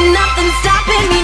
and nothing's stopping me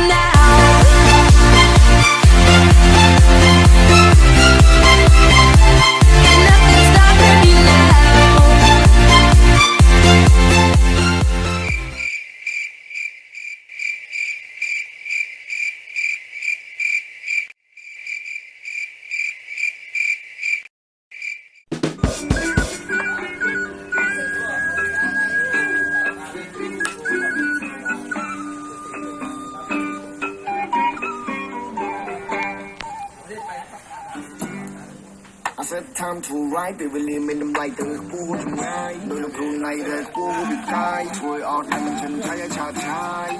I said time to ride ពេលវេលាមានតម្លៃទៅខ្ពស់ចម្ងាយដោយលោកគ្រូណៃដែលគួរវិកាយជួយអត់ឲ្យមិនចិនឆាយឆាតឆាយ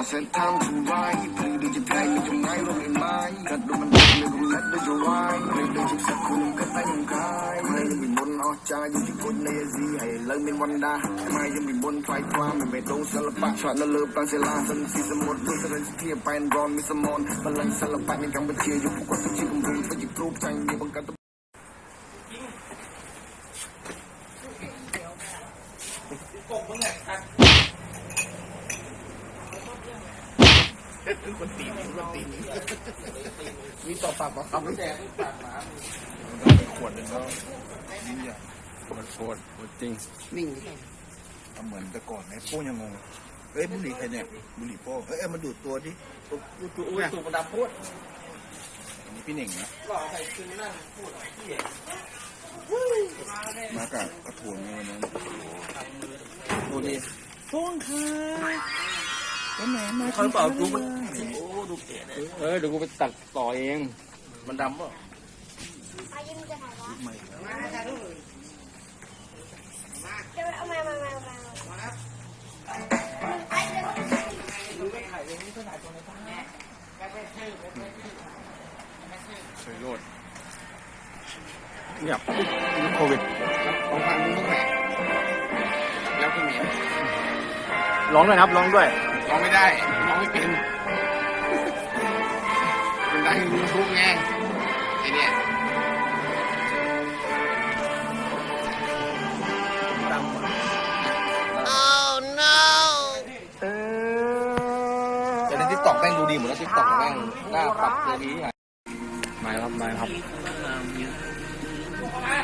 I said time to ride ព្រឺដូចជាថ្ងៃមានចម្ងាយរកឯម៉ាយកាត់ដូចមិនដឹងលើកំណត់ដូចជាវាយព្រឺដូចជាសឹកគុំកាត់តែខ្ញុំកាយហើយខ្ញុំពីមុន អស់ចាយជាគុណនៃអាស៊ីហើយឥឡូវមានវណ្ដាខ្មែរខ្ញុំពីមុនថ្លៃថ្វាមិនមែនដងសិល្បៈឆ្លាតនៅលើប្រាំងសិលាសិនស៊ីសមុទ្រដូចសរិនសធាបែនរនមានសមនបល័យសិល្បៈនៅកម្ពុជាយុគគាត់ទៅជាគំរូទៅជាគ្រូផ្សាយនេះបង្កើត มีต่อปากต่อคำไม่แดง ขวดหนึ่งแล้ว นี่อะขวดขวดขวดจริงนิ่งเอาเหมือนแต่ก่อนไอ้โป้งยังงงเอ้ยบุหรี่ใครเนี่ยบุหรี่โป้งเอ้ยเอามาดูดตัวดิดูดูอุ้ยตูประดับพูดอันนี้พี่หนึ่งนะหล่อใส่คืนนั่งพูดที่เห็นมากับกระถ่วงในวันนั้นดูดิโป้งค่ะไปไหนมาเขาเปล่าดูมันโอ้ดูเก๋เลยเออเดี๋ยวกูไปตัดต่อเอง มันดำป่ะ เอามามามามาเคยโลดเงียบโควิดลองฟังดูบ้างแหละแล้วคุณเหมียวร้องด้วยนะครับร้องด้วยร้องไม่ได้ร้องไม่เป็นเป็นได้ยูทูบไงไอเนี้ย หน้าปรับตัวดีอะมาครับมาครับอะ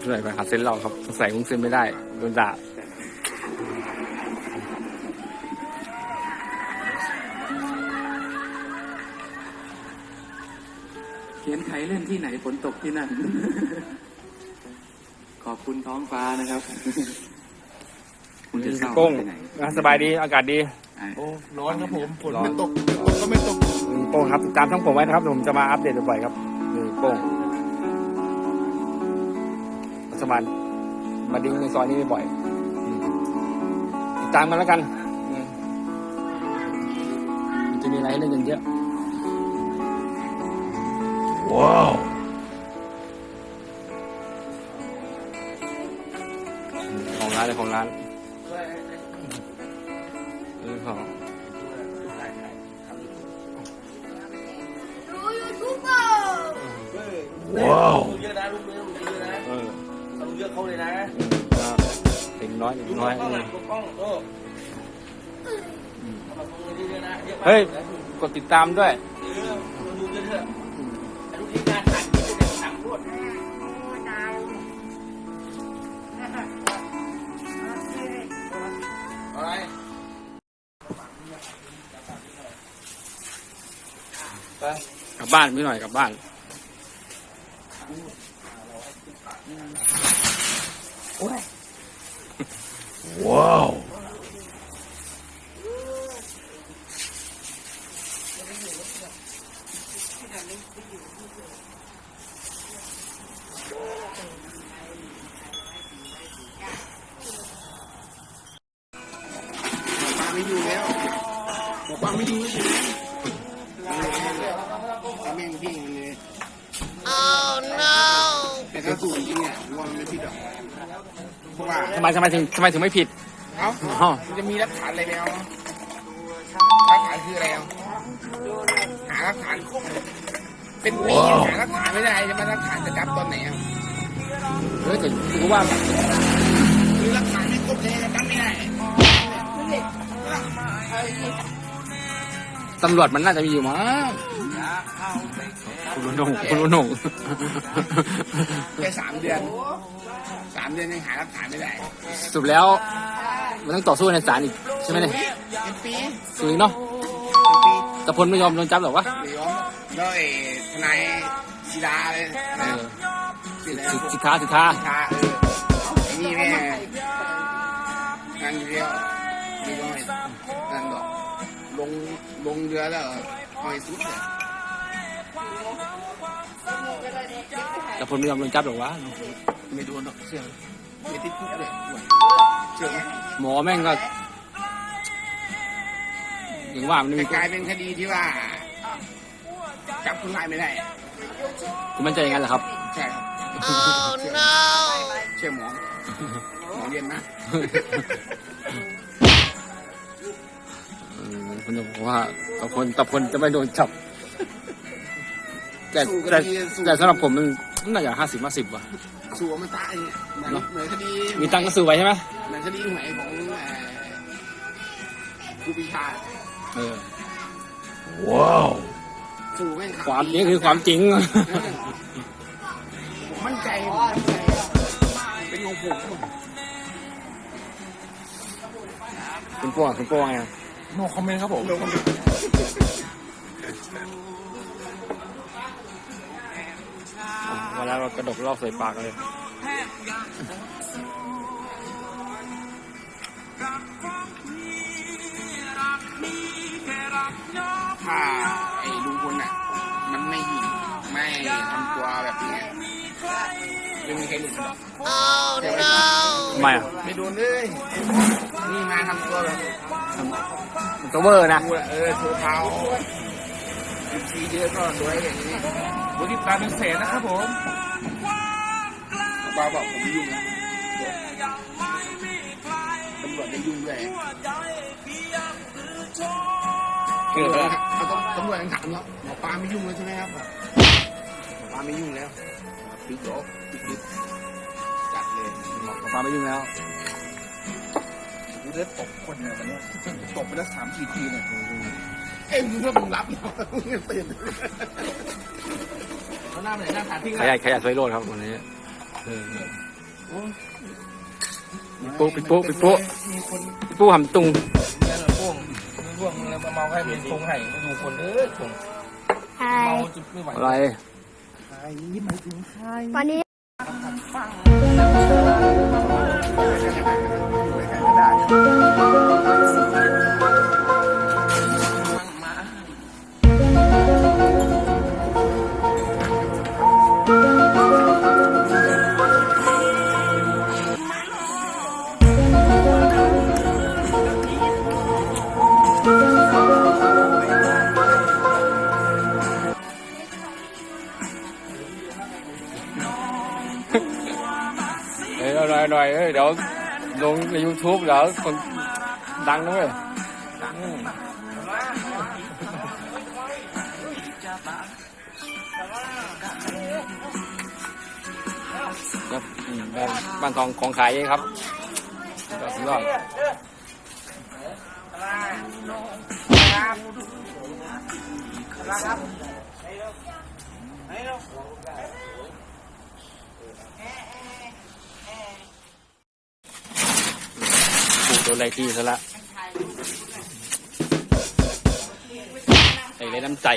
เพื่อนไปหาเส้นเราครับใส่กุ้งเส้นไม่ได้โดนด่า เขียนไขเล่นที่ไหนฝนตกที่นั่น ขอบคุณท้องฟ้านะครับ คุณจะเศร้าโป้งไปไหนอะสบายดีอากาศดีอะโอ้ร้อนครับผมฝนไม่ตกตกก็ไม่ตกนี่โป้งครับติดตามช่องผมไว้นะครับผมจะมาอัปเดตบ่อยๆครับนี่โป้งรัสมานมาดิ้งในซอยนี้บ่อยๆอืมติดตามกันแล้วกันอืมมันจะมีอะไรให้เล่นกันเยอะ ว้าวของร้านเลยของร้านเออของดูยูทูบเบอร์ว้าวดูเยอะนะลูกเยอะลูกเยอะนะเออเขาดูเยอะเขาเลยนะครับเด็กน้อยเด็กดูน้อยกล้องเออะอดูกล้องโอ้เขาดูเยอะนะเยอะมากเฮ้ย กดติดตามด้วยเออดูเยอะ เป็นสั่งรวดอะไรกลับบ้านพี่หน่อยกลับบ้านว้าว ปลาไม่อยู่แล้วบอปลาไม่อยู่แล้วปลาแม่งพี่มันเลย oh no แต่ถ้าสูงจริงเนี่ยวางไม่ผิดหรอกเพราะว่าทำไมทำไมถึงทำไมถึงไม่ผิดเอ้าอ๋อมันจะมีหลักฐานอะไรแล้วหลักฐานคืออะไรอะหารักฐานครบ เป็นปีหารักฐานไม่ได้จะมารักฐานจะจับตอนไหนอะเฮ้ยแต่กูว่าคือรักฐานไม่ครบเลยจะจับไม่ได้ตำรวจมันน่าจะมีอยู่มั้งคุณลุงงคุณลุงงแค่สามเดือนสามเดือนยังหารักฐานไม่ได้สรุปแล้ว มันต้องต่อสู้ในศาลอีกใช่ไหมเนี่ยเป็นปีสู้อีกเนาะเป็นปีแต่พลไม่ยอมโดนจับหรอกวะเดี๋ยวแล้วไอ้ท นายศิลาเลยเอนะอศิลาสิสิทธาสิทธาทาเออไอ้นี่แม่งานเดียวไม่ต้องให้นั่นหรอกลงลงเรือแล้วเอาให้สุดเลยแต่พลไม่ยอมโดนจับหรอกวะไม่โดนหรอกเชื่อไม่ติดคุกเลยเชื่อไหมหมอแม่งก็อย่างว่ามันแต่มีกลายเป็นคดีที่ว่า จับคนร้ายไม่ได้ คุณมั่นใจอย่างนั้นเหรอครับ ใช่ครับเชื่อหมอหมอเรียนนะเออคุณจะบอกว่าต่อคนต่อคนจะไม่โดนจับ แต่แต่แต่สำหรับผมมันมันน่าจะห้าสิบห้าสิบว่ะ สู้มันตายเนี่ยเหมือนเหมือนคดีมีตังค์ก็ซื้อไว้ใช่ไหมเหมือนคดีหวยของเอ่อครูปรีชา เออ สู้แม่งขับความนี้คือความจริงเออผมมั่นใจผมมั่นใจเป็นของผมคุณโป้งคุณโป้งไงโนคอมเมนต์ครับผมเวลาเรากระดกเหล่าใส่ปากเลย ถ้าไอ้ลุงพลน่ะ มันไม่หิงไม่ทำตัวแบบนี้ไม่มีใครหลุดหรอกใช่ไหมทำไมอะไม่โดนเลย นี่มาทำตัวแบบมันก็เวอร์นะกูเออโชว์เท้าสีเยอะก็สวยอย่างนี้วันที่ตามเป็นแสนนะครับผมบ้าบอกผมไม่ยุ่งนะตำรวจไม่ยุ่งด้วย เกิดอะไรเขาต้องตำรวจยังถามแล้วหมอปลาไม่ยุ่งแล้วใช่ไหมครับหมอปลาไม่ยุ่งแล้วปิ๊กโจ๊กปิ๊กปิ๊กจัดเลยหมอปลาไม่ยุ่งแล้วกูได้ตบคนเนี่ยวันนี้ตบไปแล้วสามสี่ทีเนี่ยเอ้ยมึงก็มึงรับเนาะมึงตื่นเขาหน้าเหมือนหน้าตาทิ้งขยันขยันไฟโรดครับวันนี้ปิดปุ๊ปิดปุ๊ปิดปุ๊ปิดปุ๊หำตุง พวกมีพวมาเมาให้เป็นทงไห้ดูคนเอ้ยคงใช่เมาจุดไม่ไหวอะไรใครหมายถึงใครวันนี้ หน่อยหน่อยเฮ้ยเดี๋ยวลงใน YouTube เดี๋ยวคนดังนะเว้ยครับบ้านทองของขายเองครับสุดยอดปูโดน ได้ที่ซะละใส่เลยน้ำใจ